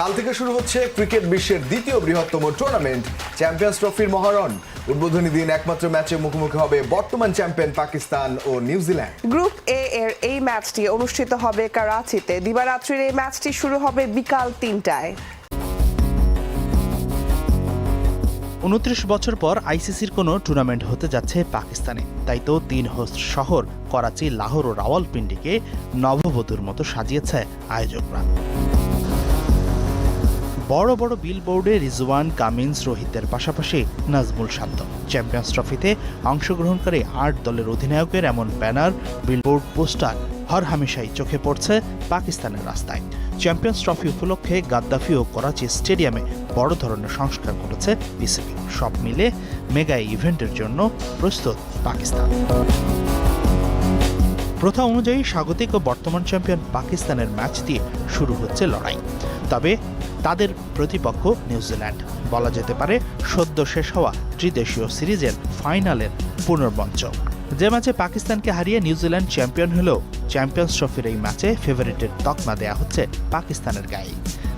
কাল থেকে শুরু হচ্ছে ক্রিকেট বিশ্বের দ্বিতীয় বৃহত্তম টুর্নামেন্ট চ্যাম্পিয়ন্স ট্রফির মহারণ। উদ্বোধনী দিন একমাত্র ম্যাচে মুখোমুখি হবে বর্তমান চ্যাম্পিয়ন পাকিস্তান ও নিউজিল্যান্ড গ্রুপ এ এর এই ম্যাচটি অনুষ্ঠিত হবে করাচিতে দিবারাত্রির এই ম্যাচটি শুরু হবে বিকাল তিনটায়। উনত্রিশ বছর পর আইসিসির কোনো টুর্নামেন্ট হতে যাচ্ছে পাকিস্তানে। তাই তো তিন হোস্ট শহর করাচি লাহোর ও রাওয়ালপিন্ডিকে নববধূর মতো সাজিয়েছে আয়োজকরা। বড় বড় বিলবোর্ডে রিজওয়ান কামিন্স রোহিতের পাশাপাশি নাজমুল শান্ত। চ্যাম্পিয়ন্স ট্রফিতে অংশগ্রহণকারী আট দলের অধিনায়কের এমন ব্যানার বিলবোর্ড পোস্টার হর হামেশাই চোখে পড়ছে পাকিস্তানের রাস্তায়। চ্যাম্পিয়ন্স ট্রফি উপলক্ষে গাদ্দাফি ও করাচি স্টেডিয়ামে বড় ধরনের সংস্কার করেছে বিসিবি। সব মিলে মেগা ইভেন্টের জন্য প্রস্তুত পাকিস্তান। প্রথা অনুযায়ী স্বাগতিক ও বর্তমান চ্যাম্পিয়ন পাকিস্তানের ম্যাচ দিয়ে শুরু হচ্ছে লড়াই। তবে তাদের প্রতিপক্ষ নিউজিল্যান্ড। বলা যেতে পারে সদ্য শেষ হওয়া ত্রিদেশীয় সিরিজের ফাইনালের পুনর্মঞ্চ। যে ম্যাচে পাকিস্তানকে হারিয়ে নিউজিল্যান্ড চ্যাম্পিয়ন হলেও চ্যাম্পিয়ন্স ট্রফির এই ম্যাচে ফেভারিটের তকমা দেয়া হচ্ছে পাকিস্তানের গায়ে,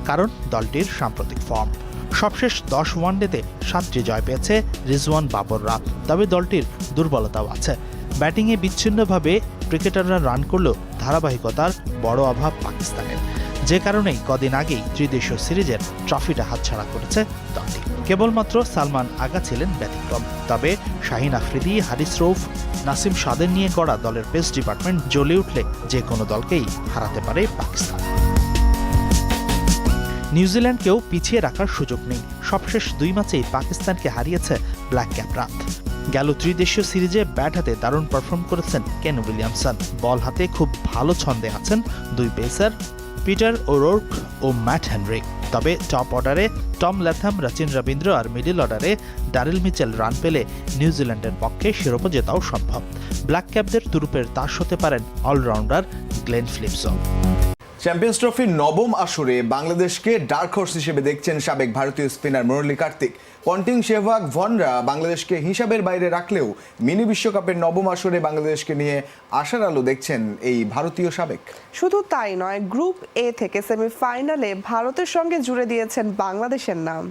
কারণ দলটির সাম্প্রতিক ফর্ম। সবশেষ দশ ওয়ানডেতে সাতটি জয় পেয়েছে রিজওয়ান বাবররা, তবে দলটির দুর্বলতাও আছে। ব্যাটিংয়ে বিচ্ছিন্নভাবে ক্রিকেটাররা রান করলেও ধারাবাহিকতার বড় অভাব পাকিস্তানের। যে কারণেই কদিন আগেই ত্রিদেশীয় সিরিজের ট্রফিটা হাতছাড়া করেছে দলটি। কেবলমাত্র সালমান আগা ছিলেন ব্যতিক্রম। তবে শাহিন আফ্রিদি, হারিস রৌফ নাসিম সাদের নিয়ে করা দলের পেস ডিপার্টমেন্ট জ্বলে উঠলে যে কোনো দলকেই হারাতে পারে পাকিস্তান। নিউজিল্যান্ডকেও পিছিয়ে রাখার সুযোগ নেই। সবশেষ দুই ম্যাচেই পাকিস্তানকে হারিয়েছে ব্ল্যাক ক্যাপরা গেল ত্রিদেশীয় সিরিজে ব্যাট হাতে দারুণ পারফর্ম করেছেন কেন উইলিয়ামসন। বল হাতে খুব ভালো ছন্দে আছেন দুই পেসার পিটার ওরোর্ক ও ম্যাট হেনরিক তবে টপ অর্ডারে টম ল্যাথাম রচিন রবীন্দ্র আর মিডিল অর্ডারে ডারেল মিচেল রান পেলে নিউজিল্যান্ডের পক্ষে শিরোপা জেতাও সম্ভব। ব্ল্যাক ক্যাপদের তুরুপের তাস হতে পারেন অলরাউন্ডার গ্লেন ফিলিপসন। চ্যাম্পিয়ন্স ট্রফির নবম আসরে বাংলাদেশকে ডার্ক হর্স হিসেবে দেখছেন সাবেক ভারতীয় স্পিনার মুরলী কার্তিক। পন্টিং শেহবাগ ভনরা বাংলাদেশকে হিসাবের বাইরে রাখলেও মিনি বিশ্বকাপের নবম আসরে বাংলাদেশকে নিয়ে আশার আলো দেখছেন এই ভারতীয় সাবেক। শুধু তাই নয় গ্রুপ এ থেকে সেমিফাইনালে ভারতের সঙ্গে জুড়ে দিয়েছেন বাংলাদেশের নাম।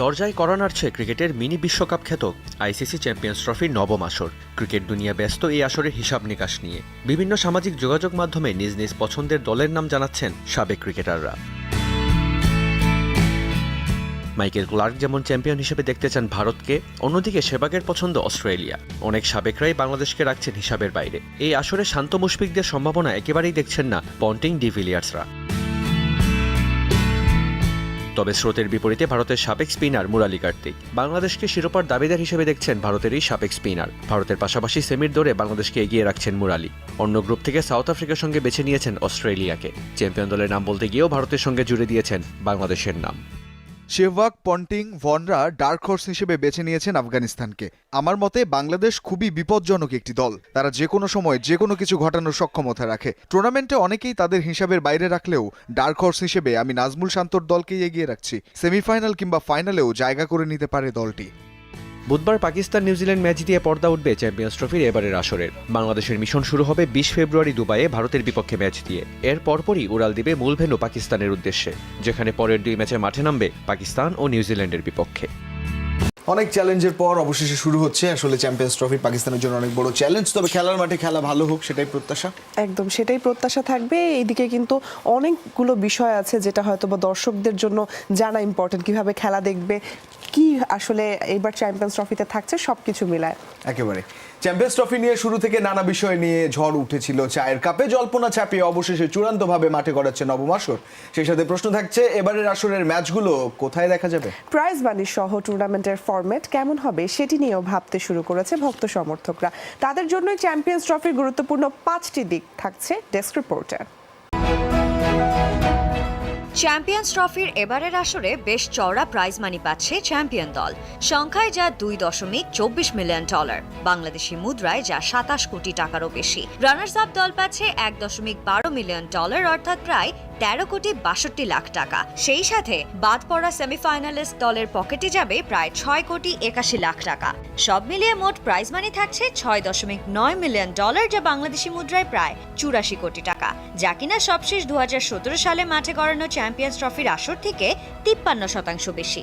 দরজায় করা নাড়ছে ক্রিকেটের মিনি বিশ্বকাপ খ্যাত আইসিসি চ্যাম্পিয়ন্স ট্রফির নবম আসর। ক্রিকেট দুনিয়া ব্যস্ত এই আসরের হিসাব নিকাশ নিয়ে। বিভিন্ন সামাজিক যোগাযোগ মাধ্যমে নিজ নিজ পছন্দের দলের নাম জানাচ্ছেন সাবেক ক্রিকেটাররা। মাইকেল ক্লার্ক যেমন চ্যাম্পিয়ন হিসেবে দেখতে চান ভারতকে, অন্যদিকে সেবাগের পছন্দ অস্ট্রেলিয়া। অনেক সাবেকরাই বাংলাদেশকে রাখছেন হিসাবের বাইরে। এই আসরে শান্ত মুশফিকদের সম্ভাবনা একেবারেই দেখছেন না পন্টিং ডিভিলিয়ার্সরা তবে স্রোতের বিপরীতে ভারতের সাবেক স্পিনার মুরালি কার্তিক। বাংলাদেশকে শিরোপার দাবিদার হিসেবে দেখছেন ভারতের এই সাবেক স্পিনার। ভারতের পাশাপাশি সেমির দৌড়ে বাংলাদেশকে এগিয়ে রাখছেন মুরালি। অন্য গ্রুপ থেকে সাউথ আফ্রিকার সঙ্গে বেছে নিয়েছেন অস্ট্রেলিয়াকে। চ্যাম্পিয়ন দলের নাম বলতে গিয়েও ভারতের সঙ্গে জুড়ে দিয়েছেন বাংলাদেশের নাম। শেহবাগ পন্টিং, ভনরা ডার্ক হর্স হিসেবে বেছে নিয়েছেন আফগানিস্তানকে। আমার মতে, বাংলাদেশ খুবই বিপজ্জনক একটি দল। তারা যে কোনো সময় যে কোনো কিছু ঘটানোর সক্ষমতা রাখে। টুর্নামেন্টে অনেকেই তাদের হিসাবের বাইরে রাখলেও ডার্ক হর্স হিসেবে আমি নাজমুল শান্তর দলকেই এগিয়ে রাখছি। সেমিফাইনাল কিংবা ফাইনালেও জায়গা করে নিতে পারে দলটি। বুধবার পাকিস্তান নিউজিল্যান্ড ম্যাচ দিয়ে পর্দা উঠবে চ্যাম্পিয়ন্স ট্রফির এবারের আসরের। বাংলাদেশের মিশন শুরু হবে বিশ ফেব্রুয়ারি দুবাইয়ে ভারতের বিপক্ষে ম্যাচ দিয়ে। এর পরপরই উড়াল দিবে মূল ভেন্যু পাকিস্তানের উদ্দেশ্যে যেখানে পরের দুই ম্যাচে মাঠে নামবে পাকিস্তান ও নিউজিল্যান্ডের বিপক্ষে। অনেক চ্যালেঞ্জের পর অবশেষে শুরু হচ্ছে আসলে চ্যাম্পিয়ন্স ট্রফি পাকিস্তানের জন্য অনেক বড় চ্যালেঞ্জ। তবে খেলার মাঠে খেলা ভালো হোক সেটাই প্রত্যাশা। একদম সেটাই প্রত্যাশা থাকবে। এইদিকে কিন্তু অনেকগুলো বিষয় আছে যেটা হয়তো বা দর্শকদের জন্য জানা ইম্পর্টেন্ট কীভাবে খেলা দেখবে কি আসলে এবার চ্যাম্পিয়ন্স ট্রফিতে থাকছে সবকিছু মিলায়। একেবারে। চ্যাম্পিয়ন্স ট্রফি নিয়ে শুরু থেকে নানা বিষয় নিয়ে ঝড় উঠেছিল চায়ের কাপে। জল্পনা চাপিয়ে অবশেষে চূড়ান্তভাবে মাঠে গড়াচ্ছে নবম আসর। সেই সাথে প্রশ্ন থাকছে এবারের আসরের ম্যাচগুলো কোথায় দেখা যাবে? প্রাইজ মানি সহ টুর্নামেন্টের ফরম্যাট কেমন হবে সেটি নিয়েও ভাবতে শুরু করেছে ভক্ত সমর্থকরা। তাদের জন্যই চ্যাম্পিয়ন্স ট্রফির গুরুত্বপূর্ণ পাঁচটি দিক থাকছে ডেস্ক রিপোর্টে। চ্যাম্পিয়ন্স ট্রফির এবারের আসরে বেশ চওড়া প্রাইজ মানি পাচ্ছে চ্যাম্পিয়ন দল। সংখ্যায় যা দুই দশমিক চব্বিশ মিলিয়ন ডলার বাংলাদেশি মুদ্রায় যা সাতাশ কোটি টাকারও বেশি। রানার্স আপ দল পাচ্ছে এক দশমিক বারো মিলিয়ন ডলার অর্থাৎ প্রায় তেরো কোটি বাষট্টি লাখ টাকা। সেই সাথে বাদ পড়া সেমিফাইনালিস্ট দলের পকেটে যাবে প্রায় ছয় কোটি একাশি লাখ টাকা। সব মিলিয়ে মোট প্রাইজ মানি থাকছে ছয় দশমিক নয় মিলিয়ন ডলার যা বাংলাদেশি মুদ্রায় প্রায় চুরাশি কোটি টাকা। যা কিনা সবশেষ দু হাজার সতেরো সালে মাঠে গড়ানো চ্যাম্পিয়ন্স ট্রফির আসর থেকে তিপ্পান্ন শতাংশ বেশি।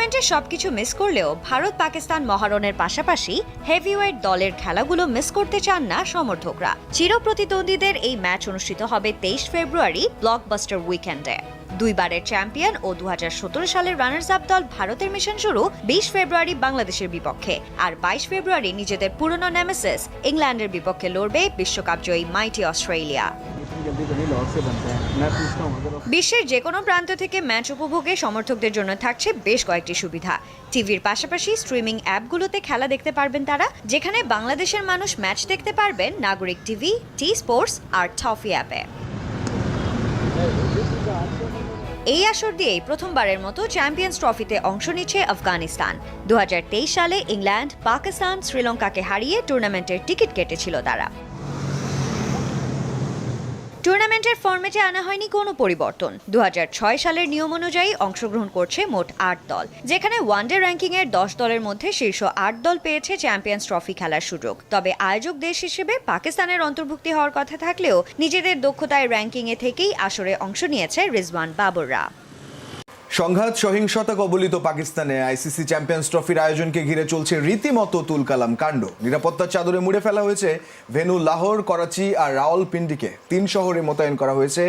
টুর্নামেন্টে সবকিছু মিস করলেও ভারত পাকিস্তান মহারণের পাশাপাশি হেভিওয়েট দলের খেলাগুলো মিস করতে চান না সমর্থকরা। চিরপ্রতিদ্বন্দ্বীদের এই ম্যাচ অনুষ্ঠিত হবে তেইশ ফেব্রুয়ারি ব্লকবাস্টার উইকেন্ডে দুইবারের চ্যাম্পিয়ন ও দু হাজার সতেরো সালের রানার্স আপ দল ভারতের মিশন শুরু বিশ ফেব্রুয়ারি বাংলাদেশের বিপক্ষে। আর বাইশ ফেব্রুয়ারি নিজেদের পুরনো নেমেসিস ইংল্যান্ডের বিপক্ষে লড়বে বিশ্বকাপ জয়ী মাইটি অস্ট্রেলিয়া বিশ্বের যে কোনো প্রান্ত থেকে ম্যাচ উপভোগে সমর্থকদের জন্য থাকছে বেশ কয়েকটি সুবিধা। টিভির পাশাপাশি স্ট্রিমিং অ্যাপগুলোতে খেলা দেখতে পারবেন তারা, যেখানে বাংলাদেশের মানুষ ম্যাচ দেখতে পারবেন নাগরিক টিভি টি স্পোর্টস আর টফি অ্যাপে। এই আসর দিয়েই প্রথমবারের মতো চ্যাম্পিয়ন্স ট্রফিতে অংশ নিচ্ছে আফগানিস্তান। দু হাজার তেইশ সালে ইংল্যান্ড, পাকিস্তান, শ্রীলঙ্কাকে হারিয়ে টুর্নামেন্টের টিকিট কেটেছিল তারা। টুর্নামেন্টের ফর্মেটে আনা হয়নি কোনো পরিবর্তন। দু হাজার ছয় সালের নিয়ম অনুযায়ী অংশগ্রহণ করছে মোট আট দল, যেখানে ওয়ানডে র্যাঙ্কিং এর দশ দলের মধ্যে শীর্ষ আট দল পেয়েছে চ্যাম্পিয়ন্স ট্রফি খেলার সুযোগ। তবে আয়োজক দেশ হিসেবে পাকিস্তানের অন্তর্ভুক্তি হওয়ার কথা থাকলেও নিজেদের দক্ষতায় র্যাঙ্কিং এ থেকেই আসরে অংশ নিয়েছে রিজওয়ান বাবররা। সংঘাত, সহিংসতা কবলিত পাকিস্তানে আইসিসি চ্যাম্পিয়ন্স ট্রফির আয়োজনকে ঘিরে চলছে রীতিমতো তুলকালাম কাণ্ড। নিরাপত্তার চাদরে মুড়ে ফেলা হয়েছে ভেনু লাহোর, করাচি আর রাওয়ালপিন্ডিকে। তিন শহরে মোতায়েন করা হয়েছে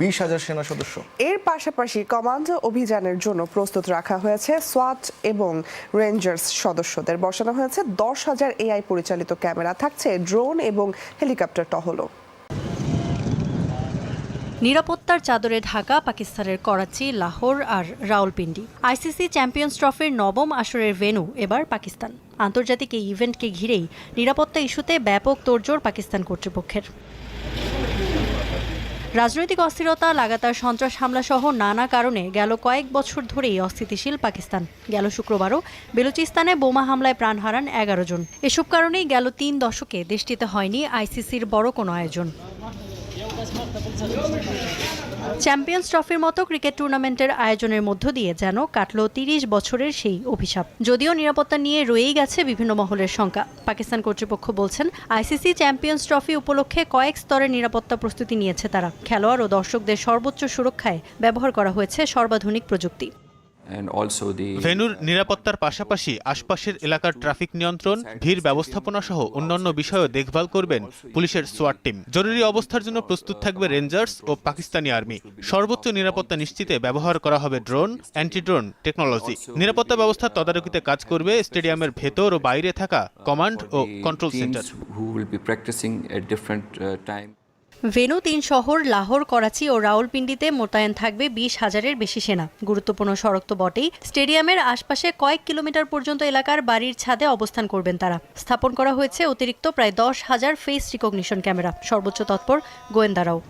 বিশ হাজার সেনা সদস্য। এর পাশাপাশি কমান্ড অভিযানের জন্য প্রস্তুত রাখা হয়েছে সোয়াট এবং রেঞ্জার্স সদস্যদের। বসানো হয়েছে দশ হাজার এআই পরিচালিত ক্যামেরা। থাকছে ড্রোন এবং হেলিকপ্টার টহলও। নিরাপত্তার চাদরে ঢাকা, পাকিস্তানের করাচি, লাহোর আর রাওলপিন্ডি। আইসিসি চ্যাম্পিয়ন্স ট্রফির নবম আসরের ভেন্যু এবার পাকিস্তান। আন্তর্জাতিক এই ইভেন্টকে ঘিরেই নিরাপত্তা ইস্যুতে ব্যাপক তোড়জোড় পাকিস্তান কর্তৃপক্ষের। রাজনৈতিক অস্থিরতা, লাগাতার সন্ত্রাস হামলা সহ নানা কারণে গেল কয়েক বছর ধরেই অস্থিতিশীল পাকিস্তান। গেল শুক্রবারও বেলুচিস্তানে বোমা হামলায় প্রাণ হারান এগারো জন। এসব কারণেই গেল তিন দশকে দেশটিতে হয়নি আইসিসির বড় কোনো আয়োজন। চ্যাম্পিয়ন্স ট্রফির মতো ক্রিকেট টুর্নামেন্টের আয়োজনের মধ্য দিয়ে যেন কাটল তিরিশ বছরের সেই অভিশাপ। যদিও নিরাপত্তা নিয়ে রয়েই গেছে বিভিন্ন মহলের শঙ্কা পাকিস্তান কর্তৃপক্ষ বলছেন, আইসিসি চ্যাম্পিয়ন্স ট্রফি উপলক্ষে কয়েক স্তরের নিরাপত্তা প্রস্তুতি নিয়েছে তারা। খেলোয়াড় ও দর্শকদের সর্বোচ্চ সুরক্ষায় ব্যবহার করা হয়েছে সর্বাধুনিক প্রযুক্তি। ভেন্যুর নিরাপত্তার পাশাপাশি আশপাশের এলাকার ট্রাফিক নিয়ন্ত্রণ ভিড় ব্যবস্থাপনা সহ অন্যান্য বিষয়েও দেখভাল করবেন পুলিশের সোয়াট টিম জরুরি অবস্থার জন্য প্রস্তুত থাকবে রেঞ্জার্স ও পাকিস্তানি আর্মি। সর্বোচ্চ নিরাপত্তা নিশ্চিতে ব্যবহার করা হবে ড্রোন অ্যান্টি ড্রোন টেকনোলজি। নিরাপত্তা ব্যবস্থা তদারকিতে কাজ করবে স্টেডিয়ামের ভেতর ও বাইরে থাকা কমান্ড ও কন্ট্রোল সেন্টার ভেনু তিন শহর, লাহোর, করাচি ও রাওলপিন্ডিতে মোতায়েন থাকবে বিশ হাজারের বেশি সেনা। গুরুত্বপূর্ণ সড়ক তো বটেই। স্টেডিয়ামের আশপাশে কয়েক কিলোমিটার পর্যন্ত এলাকার বাড়ির ছাদে অবস্থান করবেন তারা। স্থাপন করা হয়েছে অতিরিক্ত প্রায় দশ হাজার ফেস রিকগনিশন ক্যামেরা সর্বোচ্চ তৎপর গোয়েন্দারাও।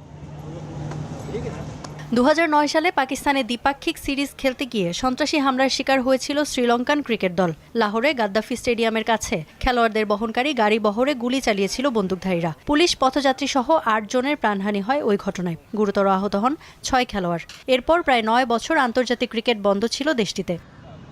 দু হাজার নয় সালে পাকিস্তানে দ্বিপাক্ষিক সিরিজ খেলতে গিয়ে সন্ত্রাসী হামলার শিকার হয়েছিল শ্রীলঙ্কান ক্রিকেট দল। লাহোরে গাদ্দাফি স্টেডিয়ামের কাছে খেলোয়াড়দের বহনকারী গাড়ি বহরে গুলি চালিয়েছিল বন্দুকধারীরা। পুলিশ পথযাত্রী সহ আট জনের প্রাণহানি হয় ওই ঘটনায়। গুরুতর আহত হন ছয় খেলোয়াড়। এরপর প্রায় নয় বছর আন্তর্জাতিক ক্রিকেট বন্ধ ছিল দেশটিতে।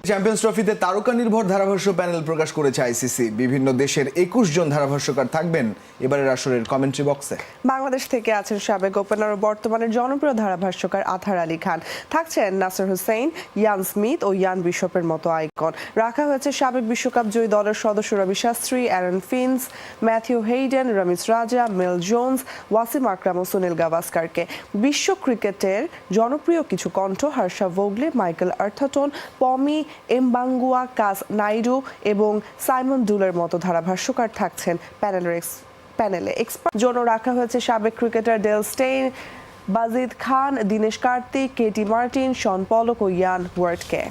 চ্যাম্পিয়ন্স ট্রফিতে তারকা নির্ভর ধারাভাষ্য প্যানেল প্রকাশ করেছে আইসিসি বিভিন্ন দেশের একুশ জন ধারাভাষ্যকার থাকবেন এবারের আসরের কমেন্ট্রি বক্সে বাংলাদেশ থেকে আছেন সাবেক ওপেনার ও বর্তমানের জনপ্রিয় ধারাভাষ্যকার আথার আলী খান। থাকছেন নাসির হুসেইন ইয়ান স্মিথ ও ইয়ান বিশপের মতো আইকন। রাখা হয়েছে সাবেক বিশ্বকাপ জয়ী দলের সদস্য Ravi Shastri Aaron Finch, Matthew Hayden Ramiz Raja, Mel Jones, Wasim Akram ও সুনীল গাভাস্কারকে। বিশ্ব ক্রিকেটের জনপ্রিয় কিছু কণ্ঠ হর্ষা ভোগলে, মাইকেল আর্থাটন, পমি এমবাঙ্গুয়া কাস নাইডু এবং সাইমন ডুলের মতো ধারাভাষ্যকার থাকছেন প্যানেলের প্যানেলে। এক্সপার্ট জন্য রাখা হয়েছে সাবেক cricketer Dale Steyn, Bazid Khan, Dinesh Karthik, Katey Martin, Shaun Pollock ও ইয়ান ওয়ার্ডকে